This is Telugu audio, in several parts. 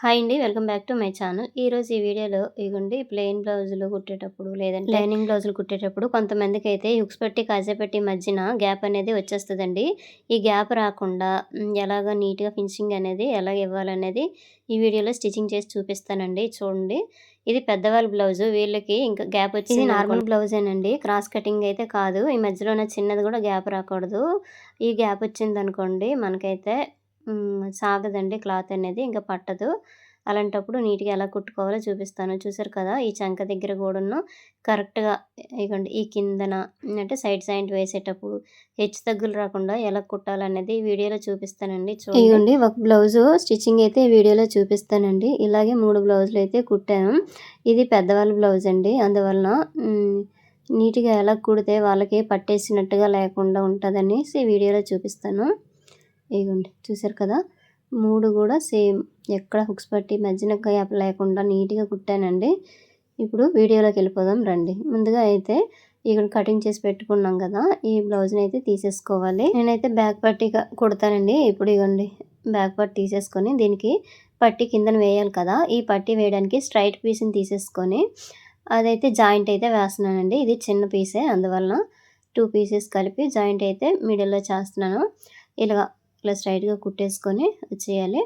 హాయ్ అండి. Welcome back to my channel. ఈరోజు ఈ వీడియోలో ఇగోండి ప్లెయిన్ బ్లౌజులు కుట్టేటప్పుడు లేదంటే లైనింగ్ బ్లౌజులు కుట్టేటప్పుడు కొంతమందికి అయితే హుక్స్ పెట్టి కాజాపెట్టి మధ్యన గ్యాప్ అనేది వచ్చేస్తుందండి. ఈ గ్యాప్ రాకుండా ఎలాగ నీట్గా ఫినిషింగ్ అనేది ఎలా ఇవ్వాలనేది ఈ వీడియోలో స్టిచ్చింగ్ చేసి చూపిస్తానండి. చూడండి. ఇది పెద్దవాళ్ళ బ్లౌజ్ వీళ్ళకి ఇంకా గ్యాప్ వచ్చింది నార్మల్ బ్లౌజేనండి. క్రాస్ కటింగ్ అయితే కాదు. ఈ మధ్యలో ఉన్న చిన్నది కూడా గ్యాప్ రాకూడదు. ఈ గ్యాప్ వచ్చింది అనుకోండి మనకైతే సాగదండి క్లాత్ అనేది ఇంకా పట్టదు. అలాంటప్పుడు నీట్గా ఎలా కుట్టుకోవాలో చూపిస్తాను. చూసారు కదా ఈ చంక దగ్గర కూడాను కరెక్ట్గా ఇగండి ఈ కిందన అంటే సైడ్ సైడ్ వేసేటప్పుడు హెచ్చు తగ్గులు రాకుండా ఎలా కుట్టాలనేది వీడియోలో చూపిస్తానండి. చూడండి. ఒక బ్లౌజు స్టిచ్చింగ్ అయితే వీడియోలో చూపిస్తానండి. ఇలాగే మూడు బ్లౌజులు అయితే కుట్టాను. ఇది పెద్దవాళ్ళ బ్లౌజ్ అండి. అందువలన నీట్గా ఎలా కుడితే వాళ్ళకి పట్టేసినట్టుగా లేకుండా ఉంటుందనేసి వీడియోలో చూపిస్తాను. ఇదిగోండి చూసారు కదా? మూడు కూడా సేమ్. ఎక్కడ హుక్స్ పట్టి మధ్యన గ్యాప్ లేకుండా నీట్గా కుట్టానండి. ఇప్పుడు వీడియోలోకి వెళ్ళిపోదాం రండి. ముందుగా అయితే ఇక్కడ కటింగ్ చేసి పెట్టుకున్నాం కదా ఈ బ్లౌజ్ని అయితే తీసేసుకోవాలి. నేనైతే బ్యాక్ పట్టి కుడతానండి. ఇప్పుడు ఇవ్వండి బ్యాక్ పట్టి తీసేసుకొని దీనికి పట్టి కిందన వేయాలి కదా. ఈ పట్టి వేయడానికి స్ట్రైట్ పీస్ని తీసేసుకొని అదైతే జాయింట్ అయితే వేస్తున్నానండి. ఇది చిన్న పీసే అందువలన టూ పీసెస్ కలిపి జాయింట్ అయితే మిడిల్లో చేస్తున్నాను. ఇలా ఇలా స్ట్రైట్గా కుట్టేసుకొని చేయాలి.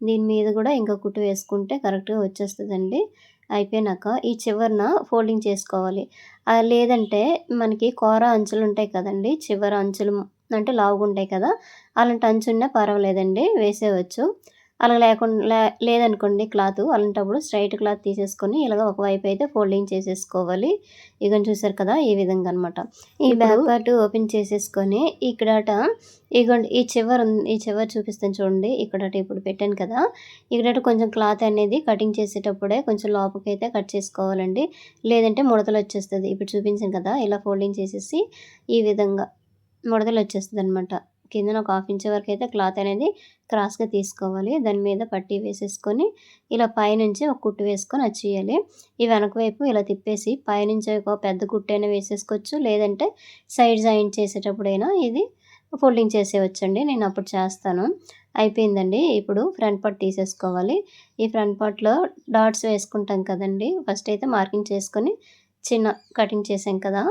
దీని మీద కూడా ఇంకా కుట్టు వేసుకుంటే కరెక్ట్గా వచ్చేస్తుందండి. అయిపోయినాక ఈ చివరన ఫోల్డింగ్ చేసుకోవాలి. లేదంటే మనకి కూర అంచులు ఉంటాయి కదండి చివర అంచులు అంటే లావుగా ఉంటాయి కదా అలాంటి అంచున్నా పర్వాలేదండి వేసేవచ్చు అలా లేకుండా లేదనుకోండి క్లాత్ అలాంటప్పుడు స్ట్రైట్ క్లాత్ తీసేసుకొని ఇలాగ ఒకవైపు అయితే ఫోల్డింగ్ చేసేసుకోవాలి. ఇక చూసారు కదా ఈ విధంగా అనమాట ఈ బ్యాక్ పార్ట్ ఓపెన్ చేసేసుకొని ఇక్కడట ఇగోండి ఈ చివర ఈ చివర చూపిస్తాను చూడండి. ఇక్కడ ఇప్పుడు పెట్టాను కదా. ఇక్కడ కొంచెం క్లాత్ అనేది కటింగ్ చేసేటప్పుడే కొంచెం లోపలికి అయితే కట్ చేసుకోవాలండి. లేదంటే ముడతలు వచ్చేస్తుంది. ఇప్పుడు చూపించాను కదా ఇలా ఫోల్డింగ్ చేసేసి ఈ విధంగా ముడతలు వచ్చేస్తుంది అనమాట కిందన ఒక హాఫ్ ఇంచ్ వరకు అయితే క్లాత్ అనేది క్రాస్గా తీసుకోవాలి. దాని మీద పట్టీ వేసేసుకొని ఇలా పైనుంచి ఒక కుట్టు వేసుకొని వచ్చేయాలి ఈ వెనక వైపు ఇలా తిప్పేసి పైనుంచి ఒక పెద్ద కుట్టు అయినా వేసేసుకోవచ్చు. లేదంటే సైడ్ జాయింట్ చేసేటప్పుడైనా ఇది ఫోల్డింగ్ చేసేయచ్చండి నేను అప్పుడు చేస్తాను. అయిపోయిందండి. ఇప్పుడు ఫ్రంట్ పార్ట్ తీసేసుకోవాలి. ఈ ఫ్రంట్ పార్ట్లో డాట్స్ వేసుకుంటాం కదండి. ఫస్ట్ అయితే మార్కింగ్ చేసుకొని చిన్న కటింగ్ చేసాం కదా.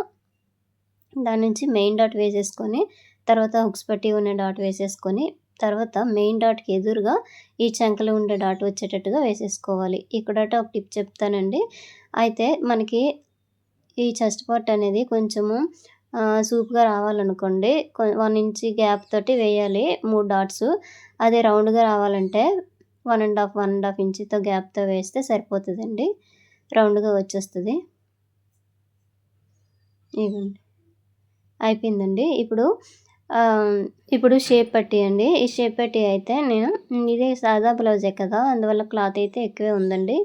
దాని నుంచి మెయిన్ డాట్ వేసేసుకొని తర్వాత హుక్స్ పట్టి ఉన్న డాట్ వేసేసుకొని తర్వాత మెయిన్ డాట్కి ఎదురుగా ఈ చంకలో ఉండే డాట్ వచ్చేటట్టుగా వేసేసుకోవాలి. ఇక్కడ ఒక టిప్ చెప్తానండి. అయితే మనకి ఈ చెస్ట్ పార్ట్ అనేది కొంచెము సూప్గా రావాలనుకోండి వన్ ఇంచ్ గ్యాప్ తోటి వేయాలి మూడు డాట్స్. అదే రౌండ్గా రావాలంటే one and half one and half ఇంచ్తో గ్యాప్తో వేస్తే సరిపోతుందండి. రౌండ్గా వచ్చేస్తుంది. ఇవ్వండి. అయిపోయిందండి. ఇప్పుడు ఇప్పుడు షేప్ పట్టి అండి. ఈ షేప్ పట్టి అయితే నేను ఇది సాదా బ్లౌజే కదా అందువల్ల క్లాత్ అయితే ఎక్కువే ఉందండి.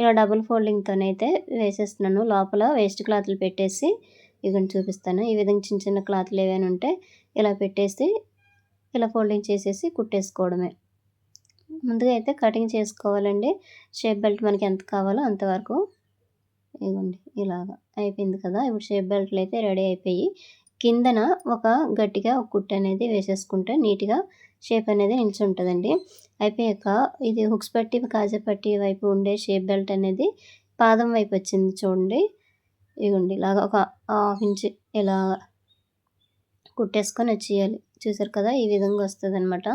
ఇలా డబుల్ ఫోల్డింగ్తోనైతే వేసేస్తున్నాను. లోపల వేస్ట్ క్లాత్లు పెట్టేసి ఇవన్నీ చూపిస్తాను. ఈ విధంగా చిన్న చిన్న క్లాత్లు ఏవైనా ఉంటే ఇలా పెట్టేసి ఇలా ఫోల్డింగ్ చేసేసి కుట్టేసుకోవడమే. ముందుగా అయితే కటింగ్ చేసుకోవాలండి. షేప్ బెల్ట్ మనకి ఎంత కావాలో అంతవరకు ఇవ్వండి ఇలాగా అయిపోయింది కదా. ఇప్పుడు షేప్ బెల్ట్లు అయితే రెడీ అయిపోయి కిందన ఒక గట్టిగా ఒక కుట్టు అనేది వేసేసుకుంటే నీట్గా షేప్ అనేది నిలిచి ఉంటుందండి అయిపోయాక ఇది హుక్స్ పట్టి కాజా పట్టి వైపు ఉండే షేప్ బెల్ట్ అనేది పాదం వైపు వచ్చింది చూడండి. ఇవ్వండి ఇలాగ ఒక హాఫ్ ఇంచ్ ఇలా కుట్టేసుకొని వచ్చేయాలి. చూసారు కదా ఈ విధంగా వస్తుంది అనమాట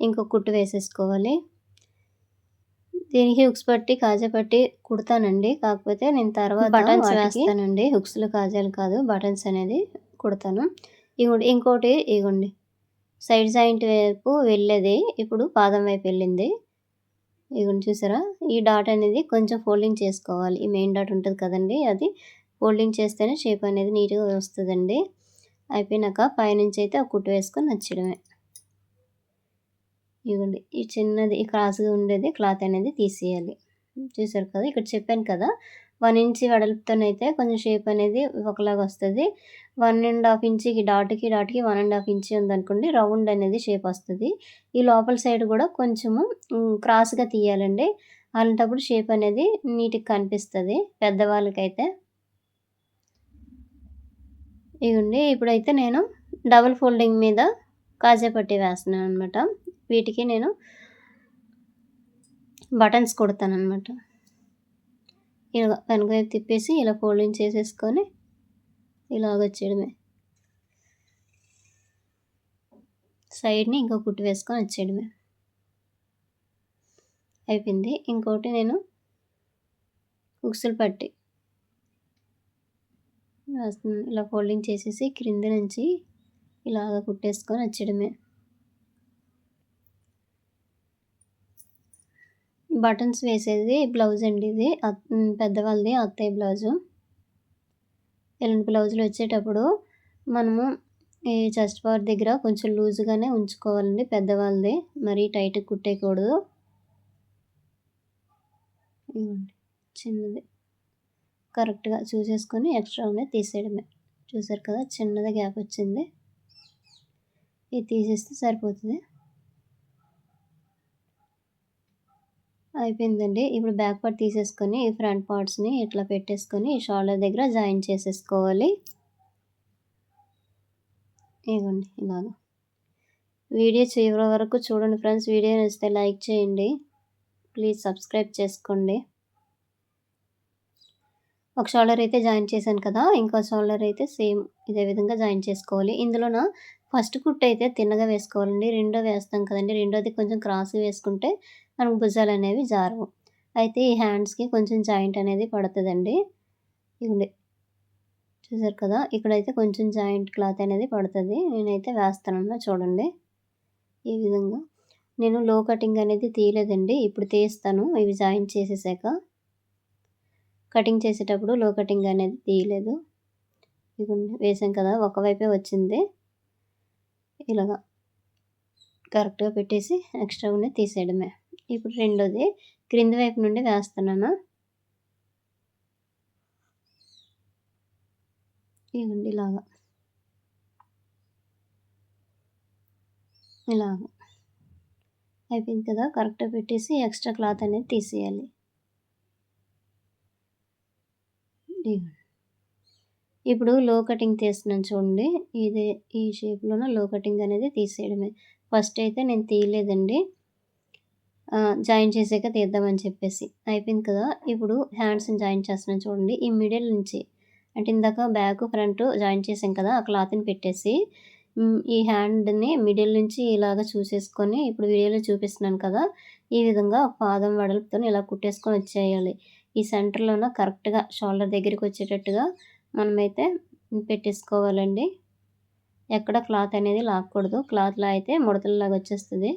ఇంకో కుట్టు వేసేసుకోవాలి. దీనికి హుక్స్ పట్టి కాజా పట్టి కుడతానండి. కాకపోతే నేను తర్వాత బటన్స్ వేస్తానండి. హుక్స్లు కాజాలు కాదు బటన్స్ అనేది కుడతాను. ఇగోండి ఇంకోటి ఇగోండి. సైడ్ జాయింట్ వైపు వెళ్ళేది ఇప్పుడు పాదం వైపు వెళ్ళింది. ఇగోండి చూసారా? ఈ డాట్ అనేది కొంచెం ఫోల్డింగ్ చేసుకోవాలి. ఈ మెయిన్ డాట్ ఉంటుంది కదండి అది ఫోల్డింగ్ చేస్తేనే షేప్ అనేది నీట్గా వస్తుందండి. అయిపోయినాక పైనుంచి అయితే ఒక కుట్టు వేసుకొని నచ్చడమే ఇవ్వండి ఈ చిన్నది ఈ క్రాస్గా ఉండేది క్లాత్ అనేది తీసేయాలి. చూసారు కదా ఇక్కడ చెప్పాను కదా వన్ ఇంచ్ వెడల్పుతోనైతే కొంచెం షేప్ అనేది ఒకలాగా వస్తుంది. వన్ అండ్ హాఫ్ ఇంచ్కి డాట్కి డాట్కి వన్ అండ్ హాఫ్ ఇంచ్ ఉందనుకోండి రౌండ్ అనేది షేప్ వస్తుంది. ఈ లోపల సైడ్ కూడా కొంచెము క్రాస్గా తీయాలండి. అలాంటప్పుడు షేప్ అనేది నీట్గా కనిపిస్తుంది పెద్దవాళ్ళకైతే. ఇవ్వండి ఇప్పుడైతే నేను డబుల్ ఫోల్డింగ్ మీద కాజేపట్టి వేస్తున్నాను అనమాట వీటికి నేను బటన్స్ కుడతానమాట ఇలా వెనక వైపు తిప్పేసి ఇలా ఫోల్డింగ్ చేసేసుకొని ఇలాగ వచ్చేయడమే. సైడ్ని ఇంకో కుట్టు వేసుకొని వచ్చేయడమే. అయిపోయింది. ఇంకోటి నేను ఉక్సులు పట్టి ఇలా ఫోల్డింగ్ చేసేసి క్రింద నుంచి ఇలాగ కుట్టేసుకొని వచ్చేయడమే. బటన్స్ వేసేది బ్లౌజ్ అండి ఇది. పెద్దవాళ్ళది అత్తయ్య బ్లౌజు. ఇలాంటి బ్లౌజులు వచ్చేటప్పుడు మనము ఈ చెస్ట్ పవర్ దగ్గర కొంచెం లూజ్గానే ఉంచుకోవాలండి పెద్దవాళ్ళది. మరీ టైట్ కుట్టేయకూడదు. చిన్నది. కరెక్ట్గా చూసేసుకొని ఎక్స్ట్రా ఉన్నాయి తీసేయడమే. చూసారు కదా చిన్నది గ్యాప్ వచ్చింది. ఇది తీసేస్తే సరిపోతుంది. అయిపోయిందండి. ఇప్పుడు బ్యాక్ పార్ట్ తీసేసుకొని ఫ్రంట్ పార్ట్స్ని ఇట్లా పెట్టేసుకొని షోల్డర్ దగ్గర జాయిన్ చేసేసుకోవాలి. ఇవ్వండి ఇలాగ. వీడియో చివరి వరకు చూడండి ఫ్రెండ్స్. వీడియో నచ్చితే లైక్ చేయండి. ప్లీజ్ సబ్స్క్రైబ్ చేసుకోండి. ఒక షోల్డర్ అయితే జాయిన్ చేశాను కదా ఇంకో షోల్డర్ అయితే సేమ్ ఇదే విధంగా జాయిన్ చేసుకోవాలి. ఇందులోన ఫస్ట్ కుట్ అయితే తిన్నగా వేసుకోవాలండి. రెండో వేస్తాం కదండి. రెండోది కొంచెం క్రాస్ వేసుకుంటే మనకు భుజాలు అనేవి జారవు. అయితే ఈ హ్యాండ్స్కి కొంచెం జాయింట్ అనేది పడుతుందండి. ఇది చూసారు కదా? ఇక్కడైతే కొంచెం జాయింట్ క్లాత్ అనేది పడుతుంది. నేనైతే వేస్తానన్నా. చూడండి. ఈ విధంగా. నేను లో కటింగ్ అనేది తీయలేదండి. ఇప్పుడు తీస్తాను. ఇవి జాయింట్ చేసేసాక. కటింగ్ చేసేటప్పుడు లో కటింగ్ అనేది తీయలేదు. ఇవ్వండి వేసాం కదా? ఒకవైపే వచ్చింది. ఇలాగా. కరెక్ట్గా పెట్టేసి ఎక్స్ట్రా ఉన్నది తీసేయడమే. ఇప్పుడు రెండోది క్రింది వైపు నుండి వేస్తున్నాను? ఇవ్వండి ఇలాగా. ఇలాగా. అయిపోయింది కదా? కరెక్ట్గా పెట్టేసి ఎక్స్ట్రా క్లాత్ అనేది తీసేయాలి. ఇప్పుడు లో కటింగ్ తీస్తున్నాను చూడండి. ఇది ఈ షేప్లోనూ లో కటింగ్ అనేది తీసేయడమే. ఫస్ట్ అయితే నేను తీయలేదండి. జాయిన్ చేసాక తీద్దామని చెప్పేసి. అయిపోయింది కదా? ఇప్పుడు హ్యాండ్స్ని జాయిన్ చేస్తున్నాను చూడండి. ఈ మిడిల్ నుంచి అంటే ఇందాక బ్యాక్ ఫ్రంట్ జాయిన్ చేసాం కదా ఆ క్లాత్ని పెట్టేసి ఈ హ్యాండ్ని మిడిల్ నుంచి ఇలాగ చూసేసుకొని ఇప్పుడు వీడియోలో చూపిస్తున్నాను కదా ఈ విధంగా పాదం వెడల్పుతో ఇలా కుట్టేసుకొని వచ్చేయాలి. ఈ సెంటర్లోన కరెక్ట్గా షోల్డర్ దగ్గరికి వచ్చేటట్టుగా మనమైతే పెట్టేసుకోవాలండి. ఎక్కడ క్లాత్ అనేది లాక్కూడదు. క్లాత్లో అయితే ముడతలలాగా వచ్చేస్తుంది.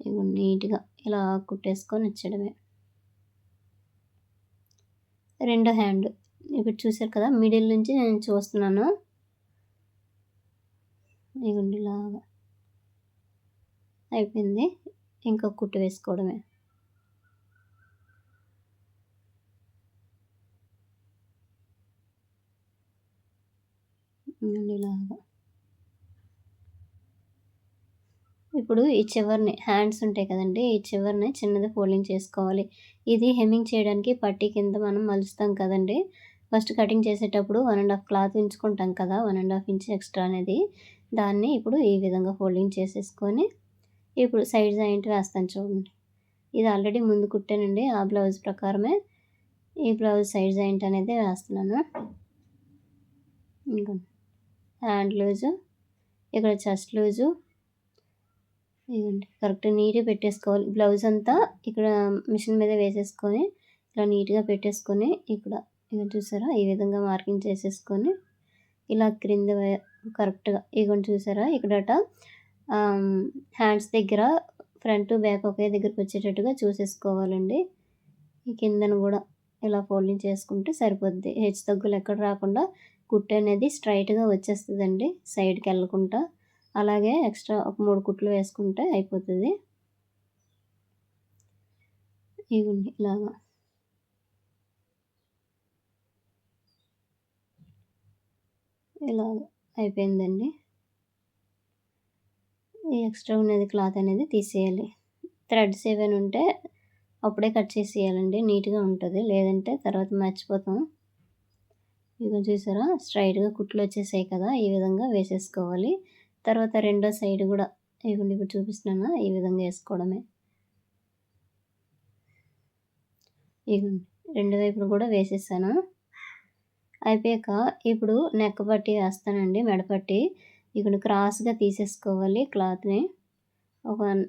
ఇవి నీట్గా ఇలా కుట్టేసుకొని వచ్చేయడమే. రెండో హ్యాండ్. ఇప్పుడు చూసారు కదా మిడిల్ నుంచి నేను చూస్తున్నాను. ఇగుండి ఇలాగా అయిపోయింది. ఇంకా కుట్టు వేసుకోవడమే. ఇలాగా. ఇప్పుడు ఈ చివరిని హ్యాండ్స్ ఉంటాయి కదండి ఈ చివరిని చిన్నది ఫోల్డింగ్ చేసుకోవాలి. ఇది హెమ్మింగ్ చేయడానికి పట్టీ కింద మనం మలుస్తాం కదండి. ఫస్ట్ కటింగ్ చేసేటప్పుడు వన్ అండ్ హాఫ్ క్లాత్ ఉంచుకుంటాం కదా one and half inch extra అనేది. దాన్ని ఇప్పుడు ఈ విధంగా ఫోల్డింగ్ చేసేసుకొని ఇప్పుడు సైడ్ జాయింట్ వేస్తాను చూడండి. ఇది ఆల్రెడీ ముందు కుట్టానండి ఆ బ్లౌజ్ ప్రకారమే. ఈ బ్లౌజ్ సైడ్ జాయింట్ అనేది వేస్తున్నాను. ఇంకా హ్యాండ్ లూజు ఇక్కడ చెస్ట్ లూజు ఇదండి కరెక్ట్ నీట్గా పెట్టేసుకోవాలి. బ్లౌజ్ అంతా ఇక్కడ మిషన్ మీద వేసేసుకొని ఇలా నీట్గా పెట్టేసుకొని ఇక్కడ ఇక చూసారా? ఈ విధంగా మార్కింగ్ చేసేసుకొని ఇలా క్రింద కరెక్ట్గా ఇగోండి చూసారా? ఇక్కడట హ్యాండ్స్ దగ్గర ఫ్రంట్ బ్యాక్ ఒకే దగ్గరికి వచ్చేటట్టుగా చూసేసుకోవాలండి. ఈ కిందను కూడా ఇలా ఫోల్డింగ్ చేసుకుంటే సరిపోద్ది. హెచ్చు తగ్గులు ఎక్కడ రాకుండా కుట్టు అనేది స్ట్రైట్గా వచ్చేస్తుందండి సైడ్కి వెళ్ళకుండా. అలాగే ఎక్స్ట్రా ఒక మూడు కుట్లు వేసుకుంటే అయిపోతుంది. ఇవ్వండి ఇలాగా. ఇలా అయిపోయిందండి. ఈ ఎక్స్ట్రా ఉన్నది క్లాత్ అనేది తీసేయాలి. థ్రెడ్స్ ఏవైనా ఉంటే అప్పుడే కట్ చేసేయాలండి. నీట్గా ఉంటుంది. లేదంటే తర్వాత మర్చిపోతాం. ఇదిగో చూసారా? స్ట్రైట్గా కుట్లు వచ్చేసాయి కదా. ఈ విధంగా వేసేసుకోవాలి. తర్వాత రెండో సైడ్ కూడా ఇవ్వండి ఇప్పుడు చూపిస్తున్నాను ఈ విధంగా వేసుకోవడమే. ఇగోండి రెండు వైపులు కూడా వేసేసాను. అయిపోయాక ఇప్పుడు నెక్ పట్టి వేస్తానండి మెడపట్టి ఇక్కడ క్రాస్గా తీసేసుకోవాలి క్లాత్ని. ఒక one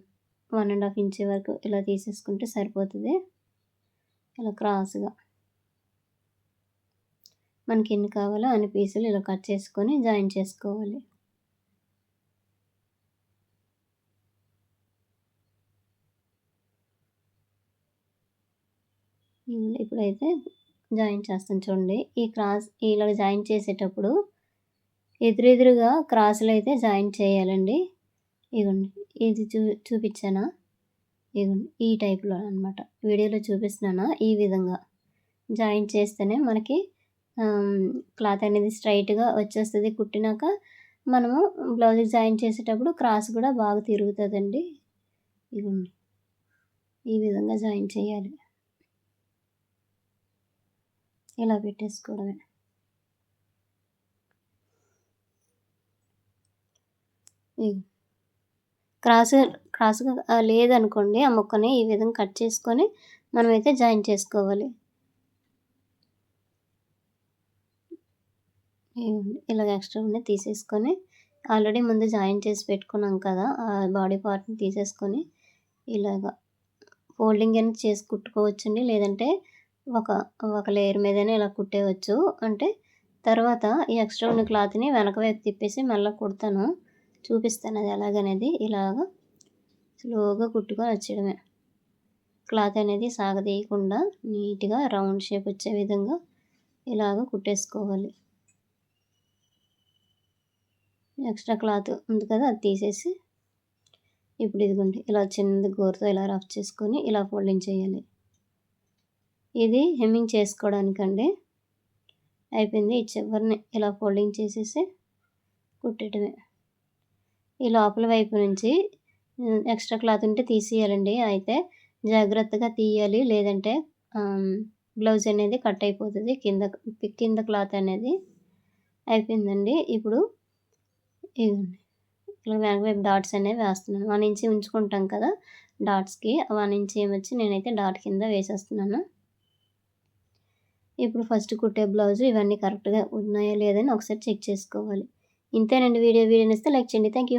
one and half inch వరకు ఇలా తీసేసుకుంటే సరిపోతుంది. ఇలా క్రాస్గా. మనకి ఎన్ని కావాలో అన్ని పీసులు ఇలా కట్ చేసుకొని జాయిన్ చేసుకోవాలి. అయితే జాయిన్ చేస్తాను చూడండి. ఈ క్రాస్ ఇలా జాయిన్ చేసేటప్పుడు ఎదురెదురుగా క్రాసులు అయితే జాయిన్ చేయాలండి. ఇగోండి ఇది చూ చూపించానా? ఇగోండి ఈ టైప్లో అనమాట వీడియోలో చూపిస్తున్నానా? ఈ విధంగా జాయిన్ చేస్తేనే మనకి క్లాత్ అనేది స్ట్రైట్గా వచ్చేస్తుంది. కుట్టినాక మనము బ్లౌజ్ జాయిన్ చేసేటప్పుడు క్రాస్ కూడా బాగా తిరుగుతుందండి. ఇగోండి ఈ విధంగా జాయిన్ చేయాలి. ఇలా పెట్టేసుకోవడమే. క్రాస్ క్రాస్గా లేదనుకోండి ఆ ముక్కని ఈ విధంగా కట్ చేసుకొని మనమైతే జాయిన్ చేసుకోవాలి. ఇలాగ ఎక్స్ట్రా ఉండే తీసేసుకొని ఆల్రెడీ ముందు జాయిన్ చేసి పెట్టుకున్నాం కదా ఆ బాడీ పార్ట్ని తీసేసుకొని ఇలాగ ఫోల్డింగ్ అని చేసి కుట్టుకోవచ్చండి లేదంటే ఒక ఒక లేయర్ మీదనే ఇలా కుట్టేయవచ్చు అంటే తర్వాత ఈ ఎక్స్ట్రా ఉన్న క్లాత్ని వెనక వైపు తిప్పేసి మళ్ళీ కుడతాను. చూపిస్తాను అది ఎలాగనేది. ఇలాగ స్లోగా కుట్టుకొని వచ్చేయడమే. క్లాత్ అనేది సాగదీయకుండా నీట్గా రౌండ్ షేప్ వచ్చే విధంగా ఇలాగ కుట్టేసుకోవాలి. ఎక్స్ట్రా క్లాత్ ఉంది కదా అది తీసేసి ఇప్పుడు ఇదిగోండి ఇలా చిన్నది గోరుతో ఇలా రఫ్ చేసుకొని ఇలా ఫోల్డింగ్ చేయాలి. ఇది హెమ్మింగ్ చేసుకోవడానికండి. అయిపోయింది. ఈ చివరిని ఇలా ఫోల్డింగ్ చేసేసి కుట్టడమే ఈ లోపల వైపు నుంచి ఎక్స్ట్రా క్లాత్ ఉంటే తీసేయాలండి. అయితే జాగ్రత్తగా తీయాలి. లేదంటే బ్లౌజ్ అనేది కట్ అయిపోతుంది. కింద కింద క్లాత్ అనేది అయిపోయిందండి. ఇప్పుడు ఇలా వెనక వైపు డాట్స్ అనేవి వేస్తున్నాను. వన్ ఇంచి ఉంచుకుంటాం కదా డాట్స్కి. వన్ ఇంచ్ ఏమొచ్చి నేనైతే డాట్ కింద వేసేస్తున్నాను. ఇప్పుడు ఫస్ట్ కుట్టే బ్లౌజ్ ఇవన్నీ కరెక్ట్గా ఉన్నాయా లేదని ఒకసారి చెక్ చేసుకోవాలి. ఇంతేనండి వీడియో. వీడియో ఇస్తే లైక్ చేయండి. Thank you